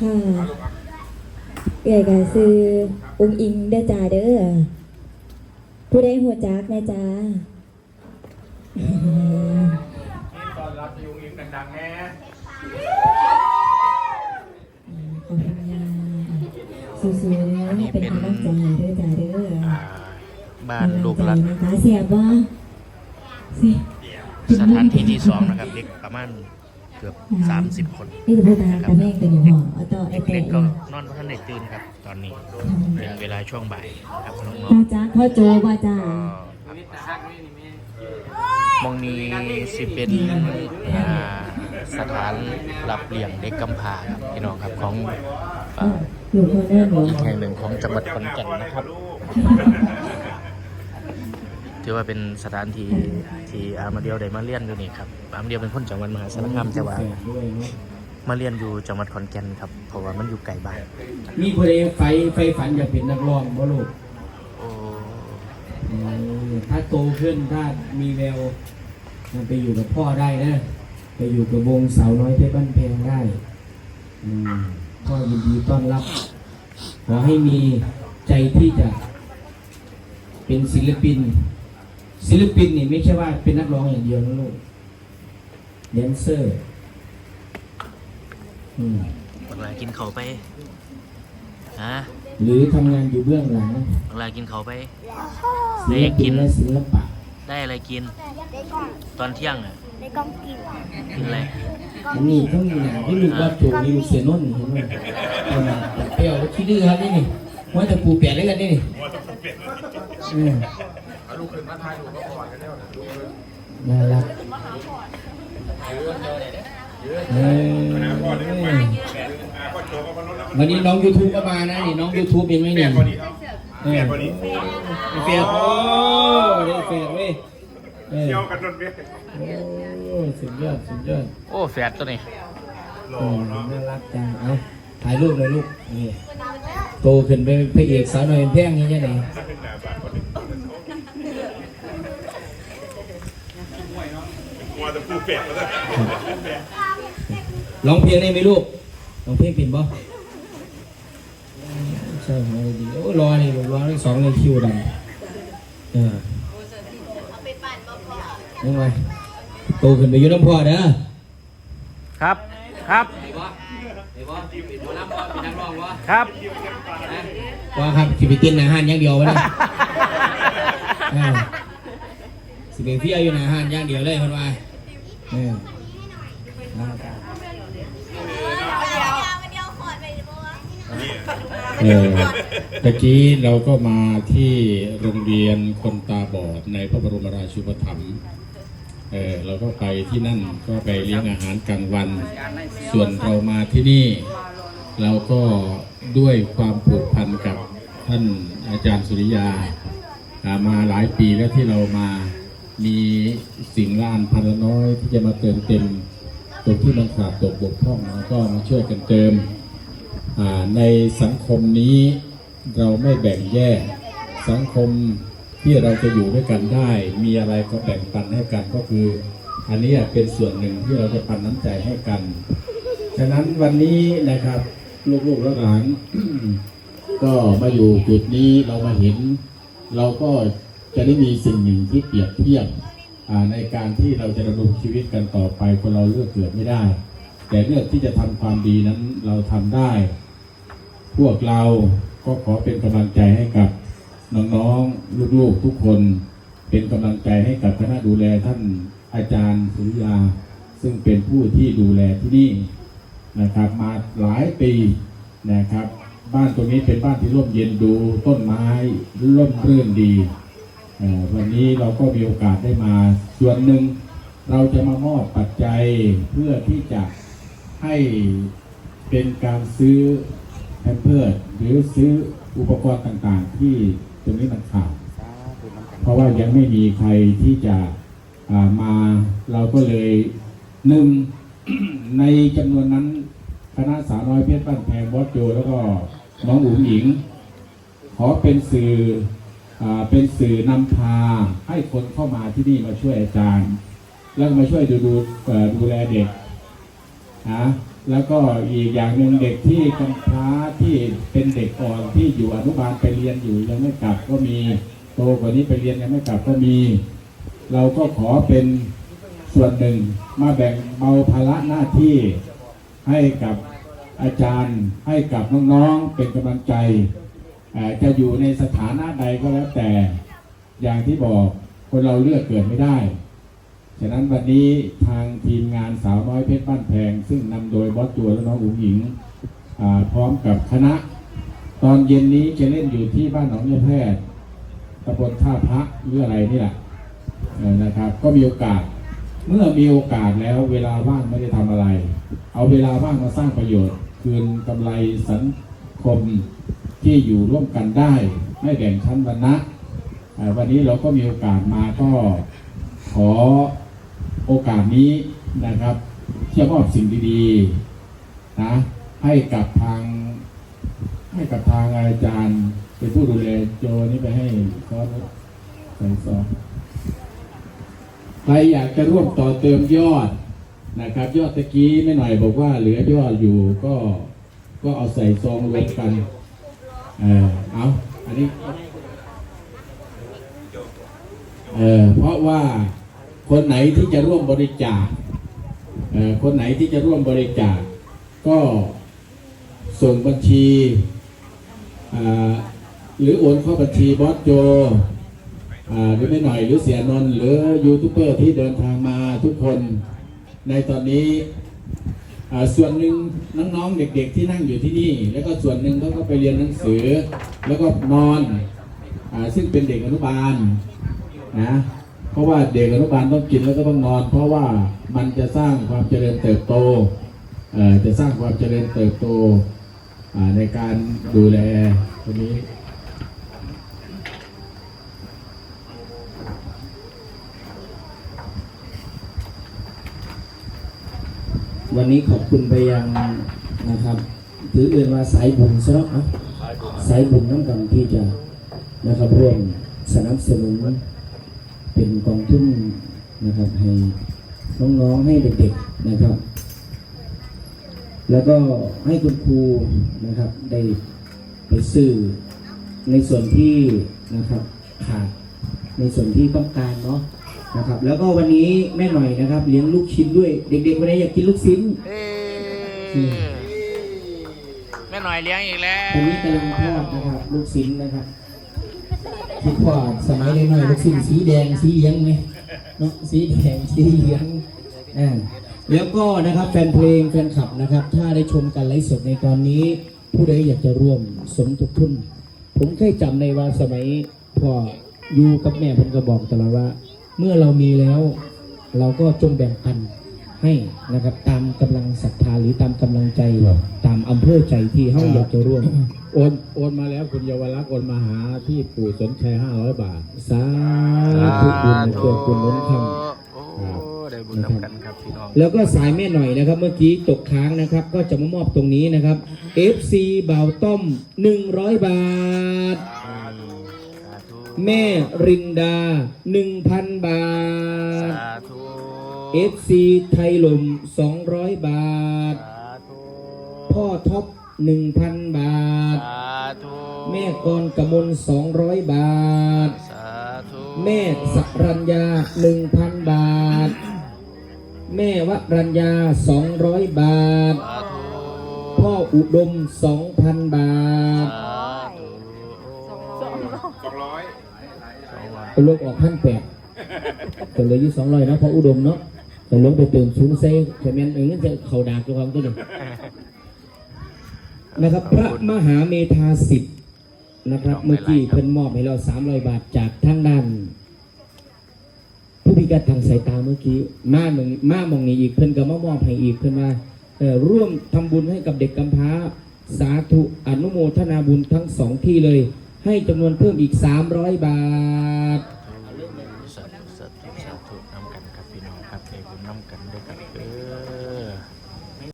ค่ะเอ่ยก็ซื้อองค์อิงเด้อจ้าเด้อผู้ใดหัวจักแม่จ้าตอนรับยุงอิงดังๆแน่ขอบคุณค่ะสู้ๆเป็นกำลังใจให้เด้อจ้าเด้ออ่าบ้านลูกหลักนะคะเสียบว่าสิสถานที่ที่สองนะครับเด็กประมาณ เกือบ30คนนี่จะพูดตามตาแม่งเป็นหัวเอาต่อไอ้เตะเด็กๆก็นอนเพราะท่านได้ตื่นครับ ตอนนี้เป็นเวลาช่วงบ่ายครับน้องพ่อจ้าพ่อโจว่าจ้าๆก็มองนี้สิเป็นอ่าสถานรับเลี้ยงเด็กกำพร้าครับพี่น้องครับของเออ่าออยู่คนเดินหลวงอีกแห่งหนึ่งของจังหวัดขอนแก่นนะครับ ถือว่าเป็นสถานที่ที่อามาเดียวได้มาเรียนอยู่นี่ครับอามาเดียวเป็นคนจังหวัดมหาสารคามแต่ว่ามาเรียนอยู่จังหวัดขอนแก่นครับ เพราะว่ามันอยู่ไกลบ้านมีผู้ใดไฟไฟฝันอยากเป็นนักร้องบ่ลูกโอ้เออถ้าโตขึ้นถ้ามีแววมันไปอยู่กับพ่อได้นะไปอยู่กับวงสาวน้อยเพชรบ้านเพลงได้อืมพ่อยินดีต้อนรับขอให้มีใจที่จะเป็นศิลปิน ศิลปินนี่ไม่ใช่ว่าเป็นนักร้องอย่างเดียวนะลูกแดนเซอร์อืมบางรายกินเขาวไปฮะหรือทำงานอยู่เบื้องหลังบางรายกินเขาวไปศิลปินและศิลปะ ได้อะไรกินได้กล้องตอนเที่ยงอะได้กล้องกินกินอะไรอันนี้ต้องมีหนังที่ลูกว่าโจมีลูกเสียนนท์เห็นไหมเอาหนังเปรี้ยวแล้วขี้ดื้อครับนี่นี่ว่าจะปูเปียกได้กันนี่นี่ เออน่ารักเออวันนี้น้อง YouTube ก็มานะนี่น้อง YouTube เห็นไหมเนี่ยเออเฟียกโอ้ได้เฟียกเว้ยเออเที่ยวกันจนเบี้ยโอ้สุดยอดสุดยอดโอ้แฟดตัวนี้หล่อ้อเนาะน่ารักจังเอาถ่ายรูปเลยลูกนี่โตขึ้นไปเป็นพระเอกสาวหน่อยเป็นแพงนี้ยังไงหนาบาดคนนี้ มัวแต่ผู้เป็ดแล้วร้องเพลงได้ไหมลูกร้องเพลงเป็นบ่ใช่ของอะไรดีโอ้รอนี่ผมรอได้สองเลยคิวดำเออยังไงโตขึ้นไปอยุ่น้ำพ่อเด้อครับครับครับว่าครับสิไปเต้นอาหารอย่างเดียววะเนี่ยเออสิไปเที่ยวอยู่ในอาหารอย่างเดียวเลยคนว่า เออนะครับเออตะกี้เราก็มาที่โรงเรียนคนตาบอดในพระบรมราชูปถัมภ์เออเราก็ไปที่นั่นก็ไปเลี้ยงอาหารกลางวัน ส่วนเรามาที่นี่ เราก็ด้วยความผูกพันกับท่านอาจารย์สุริยาอ่ามาหลายปีแล้วที่เรามา มีสิ่งละอันพันละน้อยที่จะมาเติมเต็มตรงที่มันขาดตกบกพร่องแล้วก็มาช่วยกันเติม ในสังคมนี้เราไม่แบ่งแยกสังคมที่เราจะอยู่ด้วยกันได้ มีอะไรก็แบ่งปันให้กันก็คือ อันนี้เป็นส่วนหนึ่งที่เราจะปันน้ำใจให้กัน ฉะนั้นวันนี้นะครับลูกๆและหลานก็มาอยู่จุดนี้เรามาเห็น เราก็ จะได้มีสิ่งหนึ่งที่เปรียบเทียบในการที่เราจะดำรงชีวิตกันต่อไปคนเราเลือกเกิดไม่ได้ แต่เลือกที่จะทำความดีนั้นเราทำได้ พวกเราก็ขอเป็นกำลังใจให้กับน้องๆลูกๆทุกคน เป็นกำลังใจให้กับคณะดูแลท่านอาจารย์สุริยา ซึ่งเป็นผู้ที่ดูแลที่นี่นะครับ มาหลายปีนะครับ บ้านตรงนี้เป็นบ้านที่ร่มเย็นดูต้นไม้ร่มรื่นดี วันนี้เราก็มีโอกาสได้มาส่วนหนึ่งเราจะมามอบปัจจัยเพื่อที่จะให้เป็นการซื้อแพมเพิร์หรือซื้ออุปกรณ์ต่างๆ ที่ตรงนี้มันขาดเพราะว่ายังไม่มีใครที่จะามาเราก็เลยหนึ่งในจำนวนนั้นคณะสาวน้อยเพชรบ้านแพงบอสโจแล้วก็น้องอุ๋งหญิง ขอเป็นสื่อ เป็นสื่อนำพาให้คนเข้ามาที่นี่มาช่วยอาจารย์ แล้วมาช่วยดูดูดูแลเด็กนะแล้วก็อีกอย่างหนึ่งเด็กที่กำพร้าที่เป็นเด็กอ่อนที่อยู่อนุบาลไปเรียนอยู่ยังไม่กลับก็มีโตกว่านี้ไปเรียนยังไม่กลับก็มี เราก็ขอเป็นส่วนหนึ่งมาแบ่งเบาภาระหน้าที่ให้กับอาจารย์ให้กับน้องๆเป็นกำลังใจ จะอยู่ในสถานะใดก็แล้วแต่อย่างที่บอกคนเราเลือกเกิดไม่ได้ ฉะนั้นวันนี้ทางทีมงานสาวน้อยเพชรบ้านแพง ซึ่งนำโดยบอสตัวและน้องอุ๋งหญิงพร้อมกับคณะ ตอนเย็นนี้จะเล่นอยู่ที่บ้านหนองยาแพทย์ตำบลท่าพระหรืออะไรนี่แหละนะครับ ก็มีโอกาสเมื่อมีโอกาสแล้วเวลาว่างไม่ได้ทำอะไร เอาเวลาว่างมาสร้างประโยชน์ คืนกำไรสังคม ที่อยู่ร่วมกันได้ ไม่แบ่งชั้นวรรณะวันนี้เราก็มีโอกาสมาก็ขอโอกาสนี้นะครับเที่จะมอบสิ่งดีๆนะให้กับทาง ให้กับทางอาจารย์เป็นผู้ดูแลโจนี่ไปให้ซอสใส่ซองใครอยากจะร่วมต่อเติมยอดนะครับ ยอดตะกี้ไม่หน่อยบอกว่าเหลือยอดอยู่ก็ก็เอาใส่ซองรวมกัน เออเอาอันนี้เออเพราะว่าคนไหนที่จะร่วมบริจาคเออคนไหนที่จะร่วมบริจาคก็ส่งบัญชีหรือโอนเข้าบัญชีบอสโจหรือไม่หน่อยหรือเสียนนหรือยูทูบเบอร์ที่เดินทางมาทุกคนในตอนนี้ ส่วนหนึ่งน้องๆเด็กๆที่นั่งอยู่ที่นี่ แล้วก็ส่วนหนึ่งเขาก็ไปเรียนหนังสือ แล้วก็นอนอซึ่งเป็นเด็กอนุบาลนะเพราะว่าเด็กอนุบาลต้องกินแล้วก็ต้องนอน เพราะว่ามันจะสร้างความเจริญเติบโตจะสร้างความเจริญเติบโตในการดูแลคนนี้ วันนี้ขอบคุณไปยังนะครับถือเอื่นว่าสายบุญซะเนาะอะสายบุญน้ำกันที่จะนะครับร่วมสนับสนุนเป็นกองทุนนะครับให้น้องๆให้เด็กๆนะครับ แล้วก็ให้คุณครูนะครับได้ไปซื้อในส่วนที่นะครับขาดในส่วนที่ต้องการเนาะ นะครับ แล้วก็วันนี้แม่หน่อยนะครับ เลี้ยงลูกชิ้นด้วย เด็ก ๆ วันนี้อยากกินลูกชิ้นเอ้แม่หน่อยเลี้ยงอีกแล้วตอนนี้กำลังทอดนะครับ ลูกชิ้นนะครับคิดว่าสมัยน้อยๆลูกชิ้นสีแดงสีเหลืองไหมเนาะสีแดงสีเหลืองอ่าแล้วก็นะครับแฟนเพลงแฟนคลับนะครับ ถ้าได้ชมการไลฟ์สดในตอนนี้ ผู้ใดอยากจะร่วมสมทบทุน ผมเคยจำในว่าสมัยพ่ออยู่กับแม่ผมก็บอกตลอดว่า เมื่อเรามีแล้ว เราก็จงแบ่งปันให้นะครับ ตามกำลังศรัทธาหรือตามกำลังใจตามอำเภอใจที่เขาอยากจะร่วมโอนโอนมาแล้วคุณเยาวรักษ์โอนมาหาที่ปู่สนชัยห้าร้อยบาทสาธุบุญเกิดคุณล้นคำโอ้ได้บุญนำกันครับพี่น้องแล้วก็สายแม่หน่อยนะครับ เมื่อกี้ตกค้างนะครับ ก็จะมามอบตรงนี้นะครับ FC เบาต้ม100 บาทสาธุ แม่รินดา 1,000 บาท สาธุ FC ไทยลม 200 บาท สาธุ พ่อท็อป 1,000 บาท สาธุ แม่กรกมล 200 บาท สาธุ แม่สรัญญา 1,000 บาท แม่วรัญญา 200 บาท สาธุ พ่ออุดม 2,000 บาท สาธุ สองร้อย สองวันก็ลบออกพันแปดก็เหลยอยู่สองร้อยนะพ่ออุดมเนาะแต่ลงไปเติมศูนย์เซ่แต่แม่นเองจะเข่าดากตัวความตัวหนึ่งนะครับ พระมหาเมธาสิทธิ์นะครับ เมื่อกี้เพิ่นมอบให้เราสามร้อยบาทจากทางด้าน ผู้พิการทางสายตาเมื่อกี้มาหนึ่งมามองนี้อีกเพิ่นก็มามอบให้อีกเพิ่นมาเอ่อร่วมทำบุญให้กับเด็กกำพร้าสาธุอนุโมทนาบุญทั้งสองที่เลย ให้จำนวนเพิ่มอีก 300 บาทโอ้